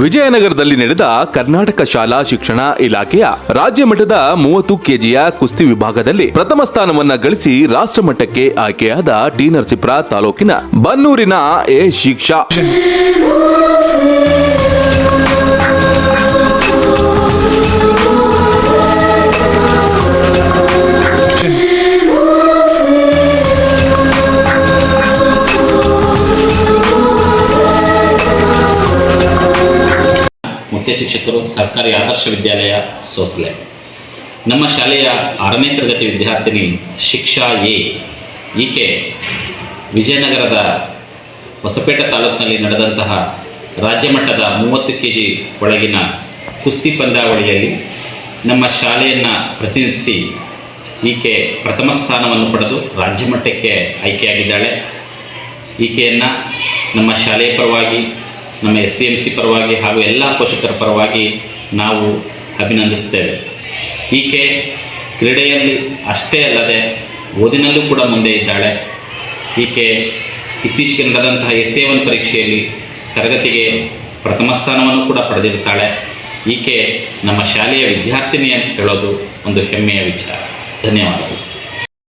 ವಿಜಯನಗರದಲ್ಲಿ ನಡೆದ ಕರ್ನಾಟಕ ಶಾಲಾ ಶಿಕ್ಷಣ ಇಲಾಖೆಯ ರಾಜ್ಯ ಮಟ್ಟದ ಮೂವತ್ತು ಕೆಜಿಯ ಕುಸ್ತಿ ವಿಭಾಗದಲ್ಲಿ ಪ್ರಥಮ ಸ್ಥಾನವನ್ನ ಗಳಿಸಿ ರಾಷ್ಟ್ರ ಮಟ್ಟಕ್ಕೆ ಆಯ್ಕೆಯಾದ ಟಿ ನರಸೀಪುರ ತಾಲೂಕಿನ ಬನ್ನೂರಿನ ಎ ಶಿಕ್ಷಾ. ಮುಖ್ಯ ಶಿಕ್ಷಕರು ಸರ್ಕಾರಿ ಆದರ್ಶ ವಿದ್ಯಾಲಯ ಸೋಸಲೆ. ನಮ್ಮ ಶಾಲೆಯ ಆರನೇ ತರಗತಿ ವಿದ್ಯಾರ್ಥಿನಿ ಶಿಕ್ಷಾ ಎ. ಈಕೆ ವಿಜಯನಗರದ ಹೊಸಪೇಟೆ ತಾಲೂಕಿನಲ್ಲಿ ನಡೆದಂತಹ ರಾಜ್ಯ ಮಟ್ಟದ ಮೂವತ್ತು ಕೆ ಜಿ ಒಳಗಿನ ಕುಸ್ತಿ ಪಂದ್ಯಾವಳಿಯಲ್ಲಿ ನಮ್ಮ ಶಾಲೆಯನ್ನು ಪ್ರತಿನಿಧಿಸಿ ಈಕೆ ಪ್ರಥಮ ಸ್ಥಾನವನ್ನು ಪಡೆದು ರಾಜ್ಯ ಮಟ್ಟಕ್ಕೆ ಆಯ್ಕೆಯಾಗಿದ್ದಾಳೆ. ಈಕೆಯನ್ನು ನಮ್ಮ ಶಾಲೆಯ ಪರವಾಗಿ ನಮ್ಮ ಎಸ್ ಡಿ ಎಂ ಸಿ ಪರವಾಗಿ ಹಾಗೂ ಎಲ್ಲ ಪೋಷಕರ ಪರವಾಗಿ ನಾವು ಅಭಿನಂದಿಸ್ತೇವೆ. ಈಕೆ ಕ್ರೀಡೆಯಲ್ಲಿ ಅಷ್ಟೇ ಅಲ್ಲದೆ ಓದಿನಲ್ಲೂ ಕೂಡ ಮುಂದೆ ಇದ್ದಾಳೆ. ಈಕೆ ಇತ್ತೀಚೆಗೆ ನಡೆದಂತಹ ಎಸ್ ಎ ಒನ್ ಪರೀಕ್ಷೆಯಲ್ಲಿ ತರಗತಿಗೆ ಪ್ರಥಮ ಸ್ಥಾನವನ್ನು ಕೂಡ ಪಡೆದಿರ್ತಾಳೆ. ಈಕೆ ನಮ್ಮ ಶಾಲೆಯ ವಿದ್ಯಾರ್ಥಿನಿ ಅಂತ ಹೇಳೋದು ಒಂದು ಹೆಮ್ಮೆಯ ವಿಚಾರ. ಧನ್ಯವಾದಗಳು.